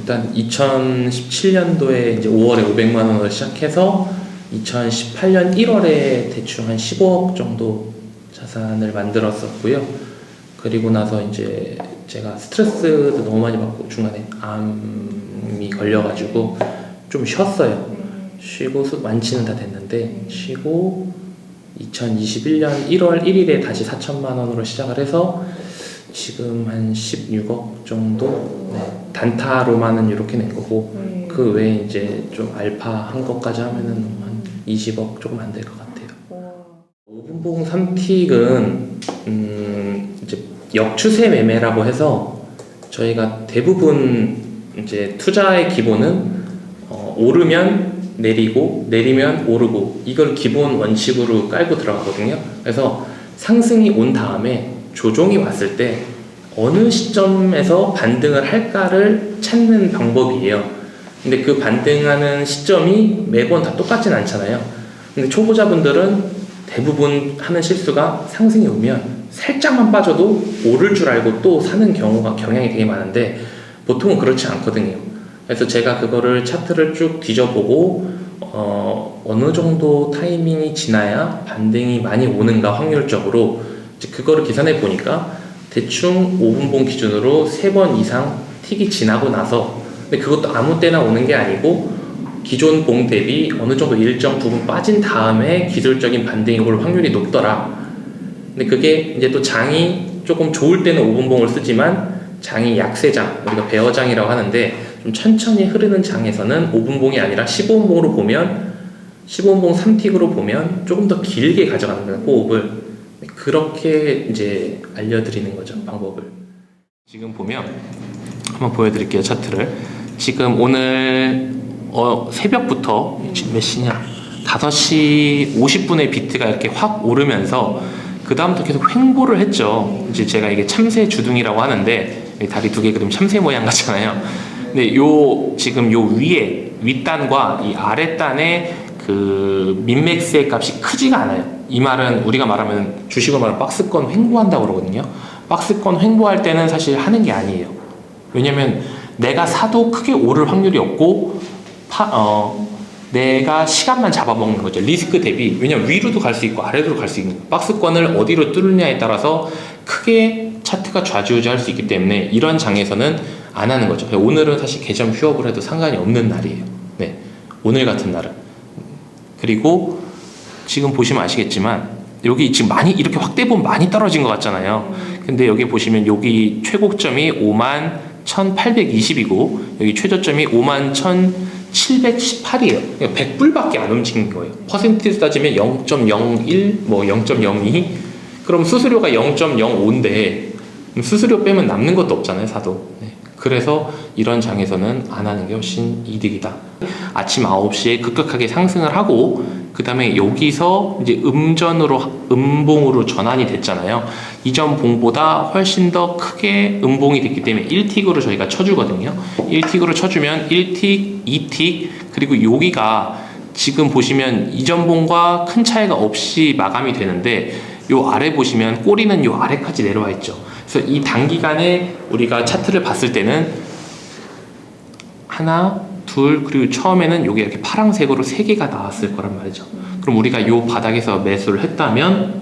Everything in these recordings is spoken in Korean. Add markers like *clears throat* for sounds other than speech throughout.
일단 2017년도에 이제 5월에 500만 원으로 시작해서 2018년 1월에 대충 한 15억 정도 자산을 만들었었고요. 그리고 나서 이제 제가 스트레스도 너무 많이 받고 중간에 암이 걸려가지고 좀 쉬었어요. 쉬고 수 많지는 다 됐는데 쉬고 2021년 1월 1일에 다시 4천만 원으로 시작을 해서 지금 한 16억 정도 네, 단타로만은 이렇게 낸 거고 네. 그 외에 이제 좀 알파 한 것까지 하면은 한 20억 조금 안 될 것 같아요. 와. 5분봉 3틱은 음 이제 역추세 매매라고 해서 저희가 대부분 이제 투자의 기본은 어, 오르면 내리고 내리면 오르고 이걸 기본 원칙으로 깔고 들어가거든요. 그래서 상승이 온 다음에 조정이 왔을 때 어느 시점에서 반등을 할까를 찾는 방법이에요. 근데 그 반등하는 시점이 매번 다 똑같진 않잖아요. 근데 초보자분들은 대부분 하는 실수가 상승이 오면 살짝만 빠져도 오를 줄 알고 또 사는 경우가 경향이 되게 많은데 보통은 그렇지 않거든요. 그래서 제가 그거를 차트를 쭉 뒤져보고 어, 어느 정도 타이밍이 지나야 반등이 많이 오는가 확률적으로 그거를 계산해 보니까 대충 5분봉 기준으로 3번 이상 틱이 지나고 나서 근데 그것도 아무 때나 오는 게 아니고 기존 봉 대비 어느 정도 일정 부분 빠진 다음에 기술적인 반등이 올 확률이 높더라. 근데 그게 이제 또 장이 조금 좋을 때는 5분봉을 쓰지만 장이 약세장, 우리가 배어장이라고 하는데 좀 천천히 흐르는 장에서는 5분봉이 아니라 15분봉으로 보면 15분봉 3틱으로 보면 조금 더 길게 가져가는 거예요, 호흡을. 그렇게 이제 알려드리는 거죠, 방법을. 지금 보면 한번 보여드릴게요, 차트를. 지금 오늘 어, 새벽부터 몇 시냐? 5시 50분에 비트가 이렇게 확 오르면서 그 다음부터 계속 횡보를 했죠. 이제 제가 이게 참새 주둥이라고 하는데 이 다리 두 개 그림 참새 모양 같잖아요. 근데 요 지금 요 위에 윗단과 이 아랫단의 그 민맥스의 값이 크지가 않아요. 이 말은 우리가 말하면 주식으로 말하면 박스권 횡보한다고 그러거든요. 박스권 횡보할 때는 사실 하는 게 아니에요. 왜냐면 내가 사도 크게 오를 확률이 없고 파, 어, 내가 시간만 잡아먹는 거죠. 리스크 대비. 왜냐면 위로도 갈 수 있고 아래로도 갈수 있는. 박스권을 어디로 뚫느냐에 따라서 크게 차트가 좌지우지할 수 있기 때문에 이런 장에서는 안 하는 거죠. 오늘은 사실 개점 휴업을 해도 상관이 없는 날이에요. 네. 오늘 같은 날은. 그리고 지금 보시면 아시겠지만 여기 지금 많이 이렇게 확대 보면 많이 떨어진 것 같잖아요. 근데 여기 보시면 여기 최고점이 5만 1820이고 여기 최저점이 5만 1718이에요. 그러니까 100불밖에 안 움직인 거예요. 퍼센티지 따지면 0.01, 뭐 0.02. 그럼 수수료가 0.05인데 수수료 빼면 남는 것도 없잖아요, 사도. 네. 그래서 이런 장에서는 안 하는 게 훨씬 이득이다. 아침 9시에 급격하게 상승을 하고 그 다음에 여기서 이제 음전으로 음봉으로 전환이 됐잖아요. 이전 봉보다 훨씬 더 크게 음봉이 됐기 때문에 1틱으로 저희가 쳐주거든요. 1틱으로 쳐주면 1틱, 2틱 그리고 여기가 지금 보시면 이전 봉과 큰 차이가 없이 마감이 되는데 요 아래 보시면 꼬리는 요 아래까지 내려와 있죠. 그래서 이 단기간에 우리가 차트를 봤을 때는 하나, 둘, 그리고 처음에는 요게 이렇게 파랑색으로 세 개가 나왔을 거란 말이죠. 그럼 우리가 요 바닥에서 매수를 했다면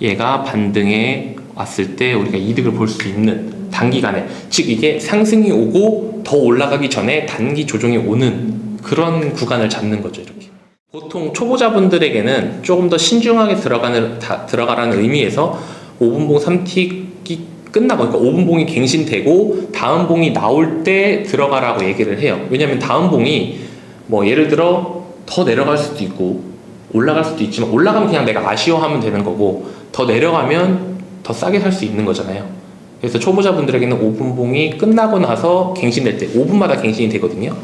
얘가 반등에 왔을 때 우리가 이득을 볼 수 있는 단기간에 즉 이게 상승이 오고 더 올라가기 전에 단기 조정이 오는 그런 구간을 잡는 거죠 이렇게 보통 초보자분들에게는 조금 더 신중하게 들어가는 다, 들어가라는 의미에서 5분봉 3틱이 끝나고 그러니까 5분 봉이 갱신되고 다음 봉이 나올 때 들어가라고 얘기를 해요 왜냐하면 다음 봉이 뭐 예를 들어 더 내려갈 수도 있고 올라갈 수도 있지만 올라가면 그냥 내가 아쉬워하면 되는 거고 더 내려가면 더 싸게 살 수 있는 거잖아요. 그래서 초보자분들에게는 5분 봉이 끝나고 나서 갱신될 때 5분마다 갱신이 되거든요.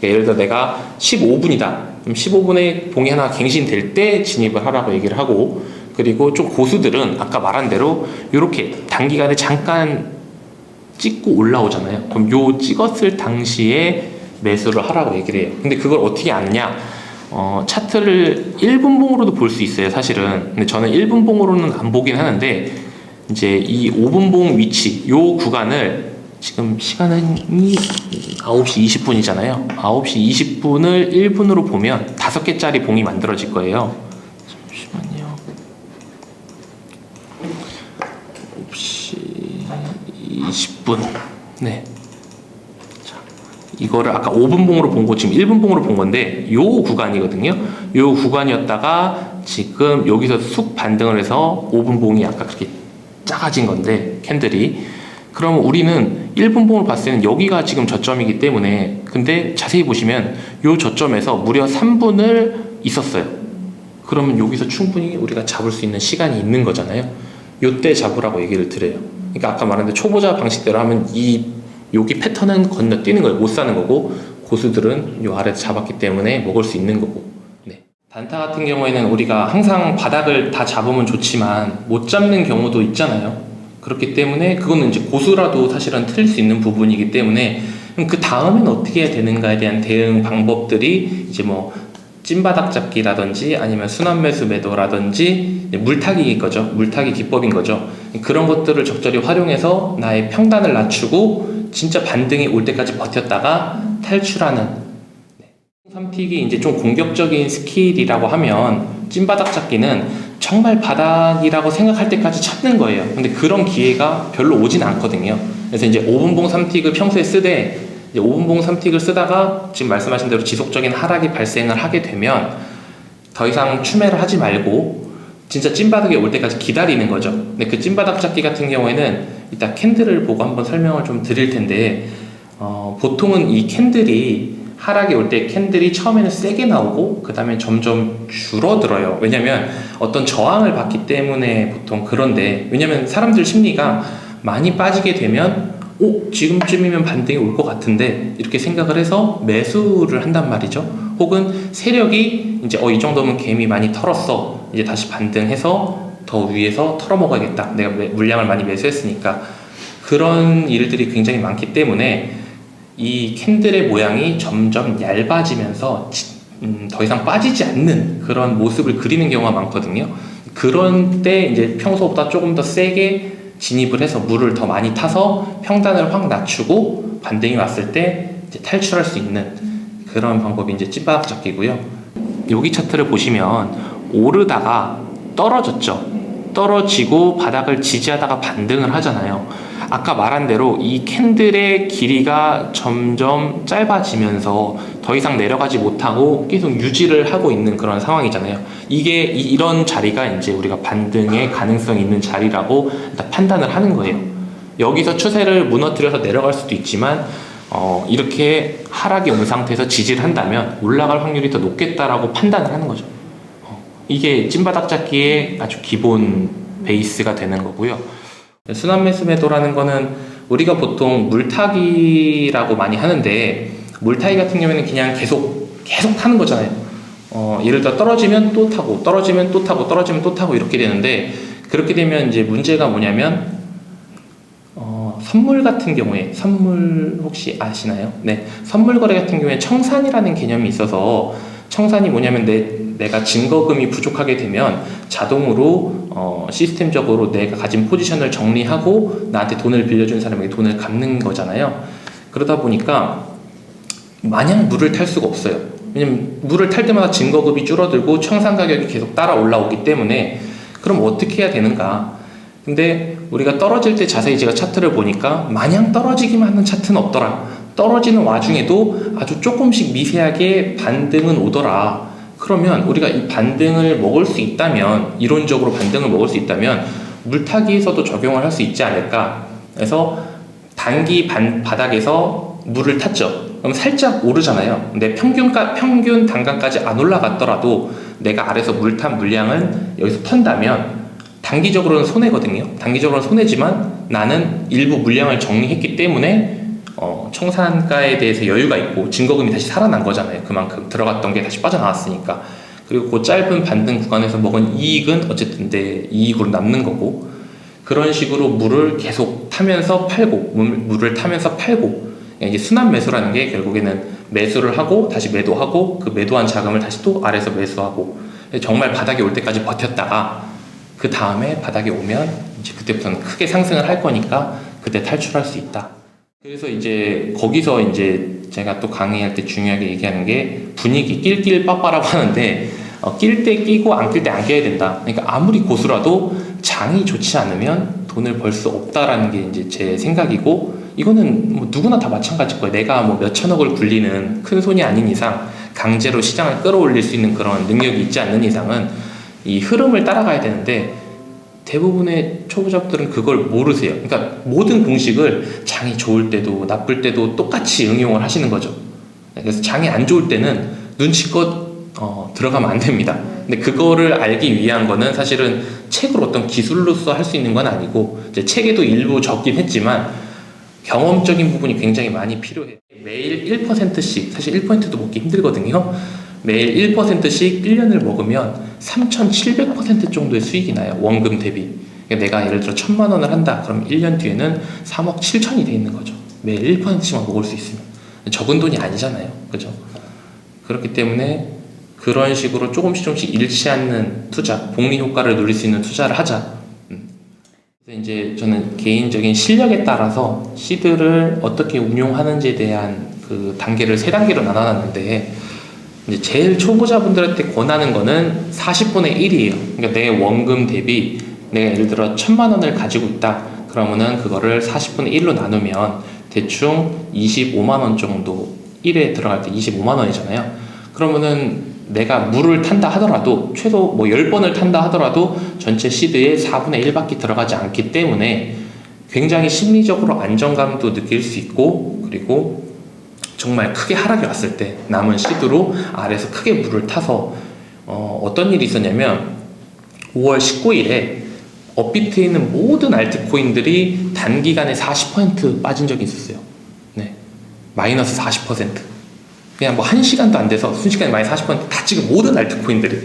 그러니까 예를 들어 내가 15분이다. 그럼 15분에 봉이 하나 갱신될 때 진입을 하라고 얘기를 하고 그리고 좀 고수들은 아까 말한 대로 이렇게 단기간에 잠깐 찍고 올라오잖아요. 그럼 요 찍었을 당시에 매수를 하라고 얘기를 해요. 근데 그걸 어떻게 아느냐? 어, 차트를 1분 봉으로도 볼 수 있어요, 사실은. 근데 저는 1분 봉으로는 안 보긴 하는데, 이제 이 5분 봉 위치, 요 구간을 지금 시간은 9시 20분이잖아요. 9시 20분을 1분으로 보면 5개짜리 봉이 만들어질 거예요. 20분. 네. 자, 이거를 아까 5분 봉으로 본 거 지금 1분 봉으로 본 건데 요 구간이거든요. 요 구간이었다가 지금 여기서 쑥 반등을 해서 5분 봉이 아까 그렇게 작아진 건데 캔들이 그러면 우리는 1분 봉을 봤을 때는 여기가 지금 저점이기 때문에 근데 자세히 보시면 요 저점에서 무려 3분을 있었어요. 그러면 여기서 충분히 우리가 잡을 수 있는 시간이 있는 거잖아요. 요때 잡으라고 얘기를 드려요. 그러니까 아까 말한 대로 초보자 방식대로 하면 이 여기 패턴은 건너뛰는 거예요. 못 사는 거고 고수들은 요 아래에서 잡았기 때문에 먹을 수 있는 거고. 네. 단타 같은 경우에는 우리가 항상 바닥을 다 잡으면 좋지만 못 잡는 경우도 있잖아요. 그렇기 때문에 그거는 이제 고수라도 사실은 틀릴 수 있는 부분이기 때문에 그 다음엔 어떻게 해야 되는가에 대한 대응 방법들이 이제 뭐 찐바닥 잡기라든지 아니면 순환 매수 매도라든지 물타기인 거죠. 물타기 기법인 거죠. 그런 것들을 적절히 활용해서 나의 평단을 낮추고 진짜 반등이 올 때까지 버텼다가 탈출하는 네. 삼틱이 이제 좀 공격적인 스킬이라고 하면 찐바닥 잡기는 정말 바닥이라고 생각할 때까지 찾는 거예요. 근데 그런 기회가 별로 오진 않거든요. 그래서 이제 5분봉 3틱을 평소에 쓰되 이제 5분봉 3틱을 쓰다가 지금 말씀하신 대로 지속적인 하락이 발생을 하게 되면 더 이상 추매를 하지 말고 진짜 찐바닥이 올 때까지 기다리는 거죠. 근데 그 찐바닥 잡기 같은 경우에는 이따 캔들을 보고 한번 설명을 좀 드릴 텐데 어, 보통은 이 캔들이 하락이 올 때 캔들이 처음에는 세게 나오고 그 다음에 점점 줄어들어요. 왜냐면 어떤 저항을 받기 때문에 보통 그런데 왜냐면 사람들 심리가 많이 빠지게 되면 오 지금쯤이면 반등이 올 것 같은데 이렇게 생각을 해서 매수를 한단 말이죠. 혹은 세력이 이제 어 이 정도면 개미 많이 털었어 이제 다시 반등해서 더 위에서 털어먹어야겠다. 내가 매- 물량을 많이 매수했으니까 그런 일들이 굉장히 많기 때문에 이 캔들의 모양이 점점 얇아지면서 지- 음, 더 이상 빠지지 않는 그런 모습을 그리는 경우가 많거든요. 그런 때 이제 평소보다 조금 더 세게 진입을 해서 물을 더 많이 타서 평단을 확 낮추고 반등이 왔을 때 탈출할 수 있는 그런 방법이 이제 찐바닥 잡기고요. 여기 차트를 보시면 오르다가 떨어졌죠. 떨어지고 바닥을 지지하다가 반등을 하잖아요. 아까 말한 대로 이 캔들의 길이가 점점 짧아지면서 더 이상 내려가지 못하고 계속 유지를 하고 있는 그런 상황이잖아요. 이게 이- 이런 자리가 이제 우리가 반등의 가능성이 있는 자리라고 판단을 하는 거예요. 여기서 추세를 무너뜨려서 내려갈 수도 있지만 어, 이렇게 하락이 온 상태에서 지지를 한다면 올라갈 확률이 더 높겠다라고 판단을 하는 거죠. 어, 이게 찐바닥 잡기의 아주 기본 베이스가 되는 거고요. 순환 매수 매도라는 거는 우리가 보통 물타기라고 많이 하는데 물타기 같은 경우에는 그냥 계속 계속 타는 거잖아요. 어, 예를 들어 떨어지면 또 타고 떨어지면 또 타고 떨어지면 또 타고 이렇게 되는데 그렇게 되면 이제 문제가 뭐냐면 어, 선물 같은 경우에 선물 혹시 아시나요? 네, 선물 거래 같은 경우에 청산이라는 개념이 있어서 청산이 뭐냐면 내 내가 증거금이 부족하게 되면 자동으로 어, 시스템적으로 내가 가진 포지션을 정리하고 나한테 돈을 빌려준 사람에게 돈을 갚는 거잖아요. 그러다 보니까 마냥 물을 탈 수가 없어요. 왜냐면 물을 탈 때마다 증거금이 줄어들고 청산 가격이 계속 따라 올라오기 때문에 그럼 어떻게 해야 되는가? 근데 우리가 떨어질 때 자세히 제가 차트를 보니까 마냥 떨어지기만 하는 차트는 없더라. 떨어지는 와중에도 아주 조금씩 미세하게 반등은 오더라. 그러면 우리가 이 반등을 먹을 수 있다면 이론적으로 반등을 먹을 수 있다면 물타기에서도 적용을 할 수 있지 않을까. 그래서 단기 반, 바닥에서 물을 탔죠. 그럼 살짝 오르잖아요. 근데 평균가, 평균 단가까지 안 올라갔더라도 내가 아래서 물 탄 물량은 여기서 턴다면 단기적으로는 손해거든요. 단기적으로는 손해지만 나는 일부 물량을 정리했기 때문에 어, 청산가에 대해서 여유가 있고 증거금이 다시 살아난 거잖아요. 그만큼 들어갔던 게 다시 빠져나왔으니까. 그리고 그 짧은 반등 구간에서 먹은 이익은 어쨌든 내 이익으로 남는 거고 그런 식으로 물을 계속 타면서 팔고 물, 물을 타면서 팔고 이제 순환 매수라는 게 결국에는 매수를 하고 다시 매도하고 그 매도한 자금을 다시 또 아래서 매수하고 정말 바닥이 올 때까지 버텼다가 그 다음에 바닥이 오면 이제 그때부터는 크게 상승을 할 거니까 그때 탈출할 수 있다. 그래서 이제 거기서 이제 제가 또 강의할 때 중요하게 얘기하는 게 분위기 낄낄 빠빠라고 *laughs* 하는데 어, 낄때 끼고 안 낄 때 안 껴야 된다. 그러니까 아무리 고수라도 장이 좋지 않으면 돈을 벌 수 없다라는 게 이제 제 생각이고 이거는 뭐 누구나 다 마찬가지일 거예요. 내가 뭐 몇천억을 굴리는 큰 손이 아닌 이상 강제로 시장을 끌어올릴 수 있는 그런 능력이 있지 않는 이상은 이 흐름을 따라가야 되는데 대부분의 초보자분들은 그걸 모르세요. 그러니까 모든 공식을 장이 좋을 때도 나쁠 때도 똑같이 응용을 하시는 거죠. 그래서 장이 안 좋을 때는 눈치껏 어, 들어가면 안 됩니다. 근데 그거를 알기 위한 거는 사실은 책을 어떤 기술로서 할 수 있는 건 아니고 이제 책에도 일부 적긴 했지만 경험적인 부분이 굉장히 많이 필요해요. 매일 1%씩 사실 1%도 먹기 힘들거든요. 매일 1%씩 1년을 먹으면 3,700% 정도의 수익이 나요. 원금 대비. 그러니까 내가 예를 들어 1,000만 원을 한다. 그럼 1년 뒤에는 3억 7천이 돼 있는 거죠. 매일 1%씩만 먹을 수 있으면. 적은 돈이 아니잖아요. 그죠? 그렇기 때문에 그런 식으로 조금씩 조금씩 잃지 않는 투자, 복리 효과를 누릴 수 있는 투자를 하자. 음. 그래서 이제 저는 개인적인 실력에 따라서 시드를 어떻게 운용하는지에 대한 그 단계를 세 단계로 나눠놨는데 이제 제일 초보자분들한테 권하는 거는 40분의 1이에요. 그러니까 내 원금 대비 내가 예를 들어 천만 원을 가지고 있다. 그러면은 그거를 40분의 1로 나누면 대충 25만 원 정도 1에 들어갈 때 25만 원이잖아요. 그러면은 내가 물을 탄다 하더라도 최소 뭐 10번을 탄다 하더라도 전체 시드에 4분의 1밖에 들어가지 않기 때문에 굉장히 심리적으로 안정감도 느낄 수 있고 그리고 정말 크게 하락이 왔을 때 남은 시드로 아래에서 크게 물을 타서 어, 어떤 일이 있었냐면 5월 19일에 업비트에 있는 모든 알트코인들이 단기간에 40% 빠진 적이 있었어요. 네. 마이너스 40%. 그냥 뭐 한 시간도 안 돼서 순식간에 마이너스 40%다 찍은 모든 알트코인들이.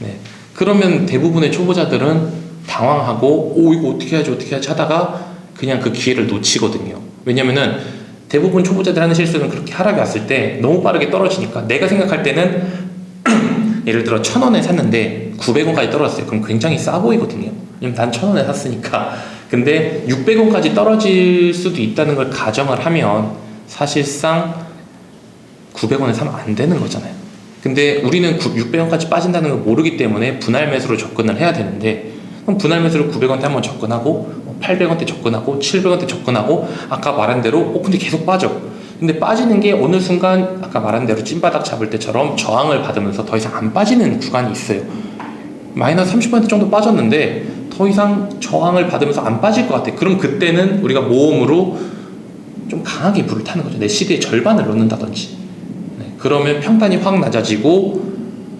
네. 그러면 대부분의 초보자들은 당황하고 오 이거 어떻게 하지 어떻게 하지 하다가 그냥 그 기회를 놓치거든요. 왜냐면은 대부분 초보자들 하는 실수는 그렇게 하락이 왔을 때 너무 빠르게 떨어지니까 내가 생각할 때는 *clears throat* 예를 들어 천 원에 샀는데 900원까지 떨어졌어요. 그럼 굉장히 싸 보이거든요. 왜냐면 난 천 원에 샀으니까. 근데 600원까지 떨어질 수도 있다는 걸 가정을 하면 사실상 900원에 사면 안 되는 거잖아요. 근데 우리는 600원까지 빠진다는 걸 모르기 때문에 분할 매수로 접근을 해야 되는데 그럼 분할 매수로 900원대 한번 접근하고 800원대 접근하고 700원대 접근하고 아까 말한 대로 어 근데 계속 빠져. 근데 빠지는 게 어느 순간 아까 말한 대로 찐바닥 잡을 때처럼 저항을 받으면서 더 이상 안 빠지는 구간이 있어요. 마이너스 30% 정도 빠졌는데 더 이상 저항을 받으면서 안 빠질 것 같아. 그럼 그때는 우리가 모험으로 좀 강하게 불을 타는 거죠. 내 시드의 절반을 넣는다든지. 네, 그러면 평단이 확 낮아지고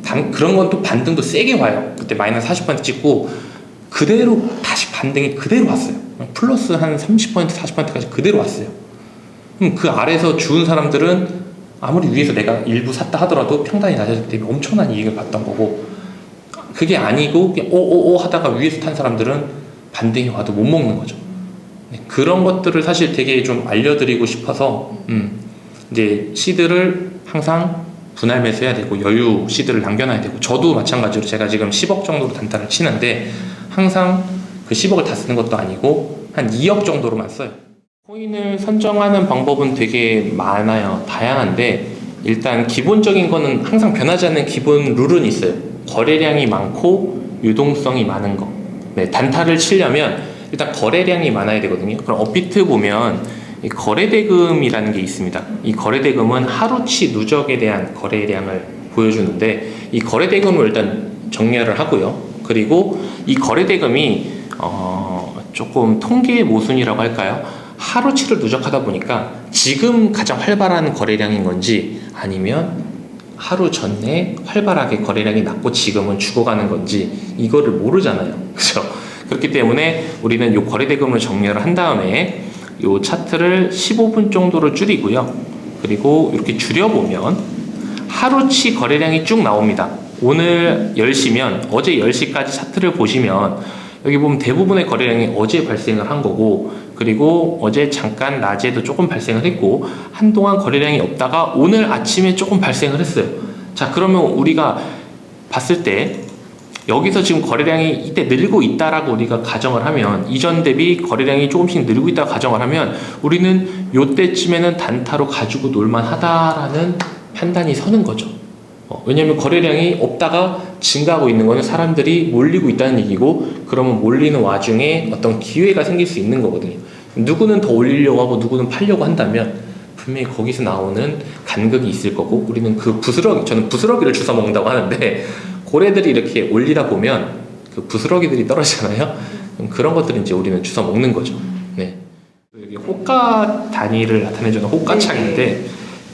단, 그런 건 또 반등도 세게 와요. 그때 마이너스 40% 찍고 그대로 다시 반등이 그대로 왔어요. 플러스 한 30% 40%까지 그대로 왔어요. 그럼 그 아래에서 주운 사람들은 아무리 위에서 내가 일부 샀다 하더라도 평단이 낮아졌기 때문에 엄청난 이익을 봤던 거고 그게 아니고 오오오 하다가 위에서 탄 사람들은 반등이 와도 못 먹는 거죠. 네, 그런 것들을 사실 되게 좀 알려드리고 싶어서 음, 이제 시드를 항상 분할 매수해야 되고 여유 시드를 남겨놔야 되고 저도 마찬가지로 제가 지금 10억 정도로 단타를 치는데 항상 그 10억을 다 쓰는 것도 아니고 한 2억 정도로만 써요. 코인을 선정하는 방법은 되게 많아요. 다양한데 일단 기본적인 거는 항상 변하지 않는 기본 룰은 있어요. 거래량이 많고 유동성이 많은 거. 네, 단타를 치려면 일단 거래량이 많아야 되거든요. 그럼 업비트 보면 이 거래대금이라는 게 있습니다. 이 거래대금은 하루치 누적에 대한 거래량을 보여주는데 이 거래대금을 일단 정렬을 하고요. 그리고 이 거래 대금이 어 조금 통계 모순이라고 할까요? 하루치를 누적하다 보니까 지금 가장 활발한 거래량인 건지 아니면 하루 전에 활발하게 거래량이 낮고 지금은 죽어가는 건지 이거를 모르잖아요. *laughs* 그죠? 그렇기 때문에 우리는 이 거래 대금을 정렬을 한 다음에 이 차트를 15분 정도로 줄이고요. 그리고 이렇게 줄여보면 하루치 거래량이 쭉 나옵니다. 오늘 10시면 어제 10시까지 차트를 보시면 여기 보면 대부분의 거래량이 어제 발생을 한 거고 그리고 어제 잠깐 낮에도 조금 발생을 했고 한동안 거래량이 없다가 오늘 아침에 조금 발생을 했어요. 자 그러면 우리가 봤을 때 여기서 지금 거래량이 이때 늘고 있다라고 우리가 가정을 하면 이전 대비 거래량이 조금씩 늘고 있다고 가정을 하면 우리는 요때쯤에는 단타로 가지고 놀만하다라는 판단이 서는 거죠. 어, 왜냐하면 거래량이 없다가 증가하고 있는 거는 사람들이 몰리고 있다는 얘기고 그러면 몰리는 와중에 어떤 기회가 생길 수 있는 거거든요. 누구는 더 올리려고 하고 누구는 팔려고 한다면 분명히 거기서 나오는 간극이 있을 거고 우리는 그 부스러기 저는 부스러기를 주워 먹는다고 하는데 고래들이 이렇게 올리다 보면 그 부스러기들이 떨어지잖아요. 그런 것들을 이제 우리는 주워 먹는 거죠. 네. 여기 호가 단위를 나타내주는 호가 창인데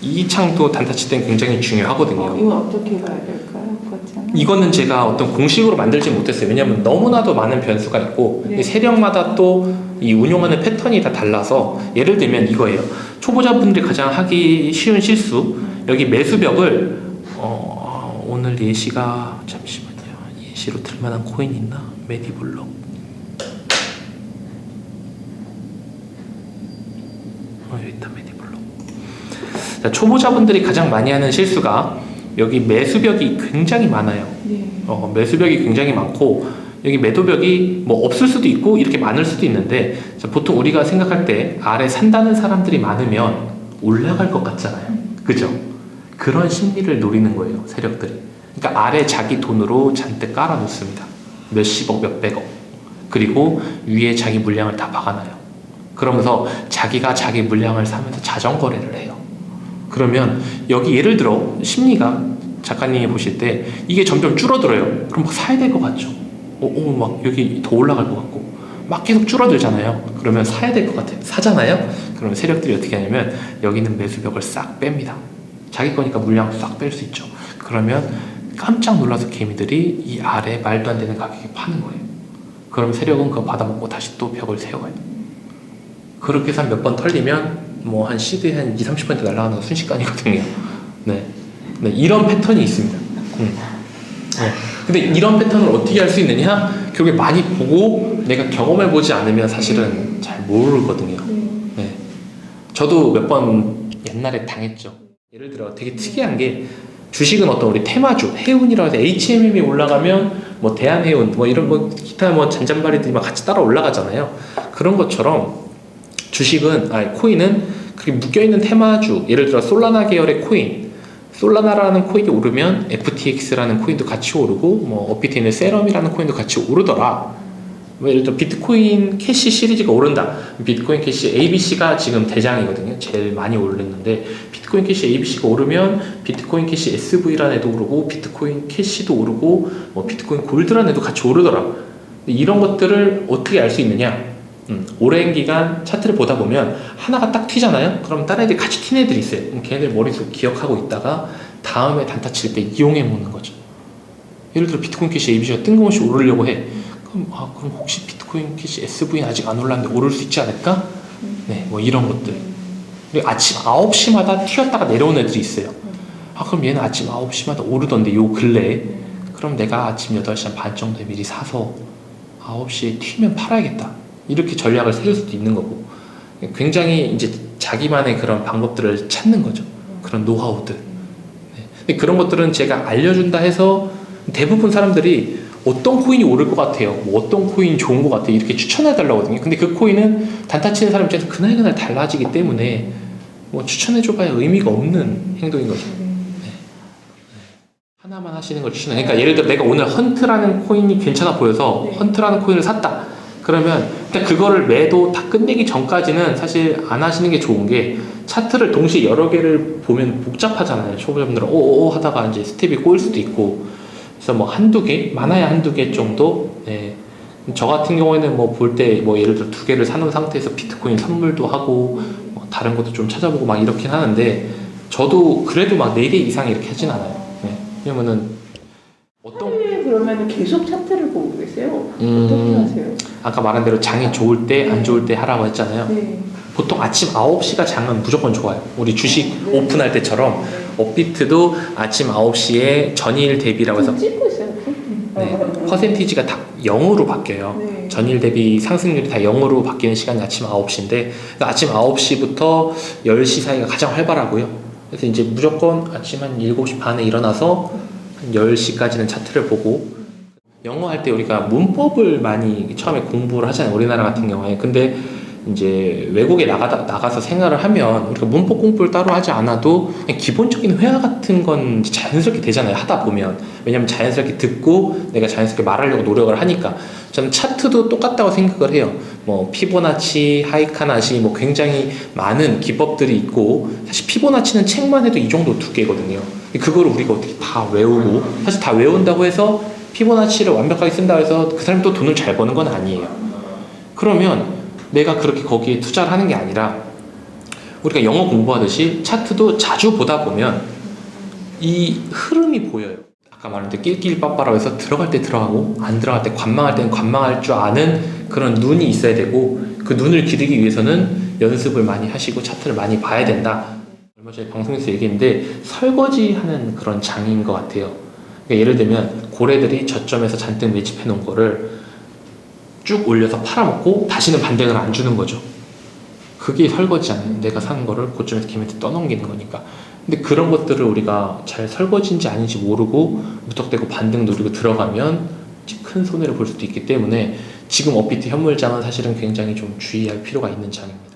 이 창도 단타 칠땐 굉장히 중요하거든요. 어, 이거 어떻게 가야 될까요? 그렇잖아요. 이거는 제가 어떤 공식으로 만들지 못했어요. 왜냐하면 너무나도 많은 변수가 있고 네. 이 세력마다 또 이 운용하는 패턴이 다 달라서 예를 들면 이거예요. 초보자분들이 가장 하기 쉬운 실수 여기 매수벽을 어, 오늘 예시가 잠시만요. 예시로 들만한 코인 있나? 메디블록 어, 여기 있다 메디블록 자, 초보자분들이 가장 많이 하는 실수가 여기 매수벽이 굉장히 많아요. 네. 어, 매수벽이 굉장히 많고 여기 매도벽이 뭐 없을 수도 있고 이렇게 많을 수도 있는데 자, 보통 우리가 생각할 때 아래 산다는 사람들이 많으면 올라갈 것 같잖아요. 그죠? 그런 심리를 노리는 거예요, 세력들이. 그러니까 아래 자기 돈으로 잔뜩 깔아 놓습니다. 몇십억, 몇백억. 그리고 위에 자기 물량을 다 박아놔요. 그러면서 자기가 자기 물량을 사면서 자전거래를 해요. 그러면 여기 예를 들어 심리가 작가님이 보실 때 이게 점점 줄어들어요. 그럼 막 사야 될 것 같죠. 어, 어, 막 여기 더 올라갈 것 같고 막 계속 줄어들잖아요. 그러면 사야 될 것 같아요. 사잖아요. 그러면 세력들이 어떻게 하냐면 여기는 매수벽을 싹 뺍니다. 자기 거니까 물량 싹 뺄 수 있죠. 그러면 깜짝 놀라서 개미들이 이 아래 말도 안 되는 가격에 파는 거예요. 그럼 세력은 그거 받아먹고 다시 또 벽을 세워요. 그렇게 해서 몇 번 털리면 뭐 한 시드에 한 2, 30% 날아가는 거 순식간이거든요. 네. 네, 이런 패턴이 있습니다. 음. 네. 근데 이런 패턴을 어떻게 할 수 있느냐? 결국에 많이 보고 내가 경험해 보지 않으면 사실은 잘 모르거든요. 네. 네. 저도 몇 번 옛날에 당했죠. 예를 들어 되게 특이한 게 주식은 어떤 우리 테마주, 해운이라고 해서 HMM이 올라가면 뭐 대한해운 뭐 이런 뭐 기타 뭐 잔잔바리들이 막 같이 따라 올라가잖아요. 그런 것처럼 주식은 아니 코인은 그렇게 묶여 있는 테마주, 예를 들어 솔라나 계열의 코인, 솔라나라는 코인이 오르면 FTX라는 코인도 같이 오르고 뭐 업비트 있는 세럼이라는 코인도 같이 오르더라. 뭐 예를 들어 비트코인 캐시 시리즈가 오른다. 비트코인 캐시 ABC가 지금 대장이거든요. 제일 많이 오르는데 비트코인 캐시 ABC가 오르면 비트코인 캐시 SV라는 애도 오르고 비트코인 캐시도 오르고 뭐 비트코인 골드라는 애도 같이 오르더라. 이런 것들을 어떻게 알 수 있느냐? 음, 오랜 기간 차트를 보다 보면 하나가 딱 튀잖아요. 그럼 다른 애들이 같이 튀는 애들이 있어요. 그럼 걔네들 머릿속 기억하고 있다가 다음에 단타 칠 때 이용해 보는 거죠. 예를 들어 비트코인 캐시 ABC가 뜬금없이 오르려고 해. 그럼 아 그럼 혹시 비트코인 캐시 SV는 아직 안 올랐는데 오를 수 있지 않을까? 네, 뭐 이런 것들. 그리고 아침 9시마다 튀었다가 내려오는 애들이 있어요. 아 그럼 얘는 아침 9시마다 오르던데 요 근래에 그럼 내가 아침 8시 한반 정도에 미리 사서 9시에 튀면 팔아야겠다. 이렇게 전략을 세울 수도 있는 거고. 굉장히 이제 자기만의 그런 방법들을 찾는 거죠. 그런 노하우들. 네. 근데 그런 것들은 제가 알려준다 해서 대부분 사람들이 어떤 코인이 오를 것 같아요. 뭐 어떤 코인 좋은 것 같아요. 이렇게 추천해 달라고 하거든요. 근데 그 코인은 단타 치는 사람 입장에서 그날 그날 달라지기 때문에 뭐 추천해 줘봐야 의미가 없는 행동인 거죠. 하나만 하시는 걸 추천해. 그러니까 예를 들어 내가 오늘 헌트라는 코인이 괜찮아 보여서 네. 헌트라는 코인을 샀다. 그러면 일단 그거를 매도 다 끝내기 전까지는 사실 안 하시는 게 좋은 게 차트를 동시에 여러 개를 보면 복잡하잖아요. 초보자분들은 오오오 하다가 이제 스텝이 꼬일 수도 있고 그래서 뭐 한두 개, 많아야 한두 개 정도. 네. 저 같은 경우에는 뭐 볼 때 뭐 예를 들어 두 개를 사놓은 상태에서 비트코인 선물도 하고 뭐 다른 것도 좀 찾아보고 막 이렇긴 하는데 저도 그래도 막 네 개 이상 이렇게 하진 않아요. 네. 왜냐면은 어떤 하루에 그러면 계속 차트를 보고 계세요? 음. 어떻게 하세요? 아까 말한 대로 장이 좋을 때 안 좋을 때 하라고 했잖아요. 네. 보통 아침 9시가 장은 무조건 좋아요. 우리 주식 네. 오픈할 때처럼 업비트도 아침 9시에 전일 대비라고 해서 지금 찍고 있어요. 네, 퍼센티지가 다 0으로 바뀌어요. 네. 전일 대비 상승률이 다 0으로 바뀌는 시간이 아침 9시인데 아침 9시부터 10시 사이가 가장 활발하고요. 그래서 이제 무조건 아침 한 7시 반에 일어나서 한 10시까지는 차트를 보고 영어 할 때 우리가 문법을 많이 처음에 공부를 하잖아요. 우리나라 같은 경우에. 근데 이제 외국에 나가다, 나가서 생활을 하면 우리가 문법 공부를 따로 하지 않아도 기본적인 회화 같은 건 자연스럽게 되잖아요. 하다 보면. 왜냐면 자연스럽게 듣고 내가 자연스럽게 말하려고 노력을 하니까. 저는 차트도 똑같다고 생각을 해요. 뭐 피보나치, 하이카나시 뭐 굉장히 많은 기법들이 있고 사실 피보나치는 책만 해도 이 정도 두께거든요. 그거를 우리가 어떻게 다 외우고 사실 다 외운다고 해서 피보나치를 완벽하게 쓴다고 해서 그 사람이 또 돈을 잘 버는 건 아니에요. 그러면 내가 그렇게 거기에 투자를 하는 게 아니라 우리가 영어 공부하듯이 차트도 자주 보다 보면 이 흐름이 보여요. 아까 말했는데 낄낄 빠빠라고 해서 들어갈 때 들어가고 안 들어갈 때 관망할 때는 관망할 줄 아는 그런 눈이 있어야 되고 그 눈을 기르기 위해서는 연습을 많이 하시고 차트를 많이 봐야 된다. 얼마 전에 방송에서 얘기했는데 설거지하는 그런 장인 것 같아요. 그러니까 예를 들면 고래들이 저점에서 잔뜩 매집해 놓은 거를 쭉 올려서 팔아먹고 다시는 반등을 안 주는 거죠. 그게 설거지잖아요. 내가 산 거를 고점에서 김한테 떠넘기는 거니까. 근데 그런 것들을 우리가 잘 설거지인지 아닌지 모르고 무턱대고 반등 노리고 들어가면 큰 손해를 볼 수도 있기 때문에 지금 업비트 현물장은 사실은 굉장히 좀 주의할 필요가 있는 장입니다.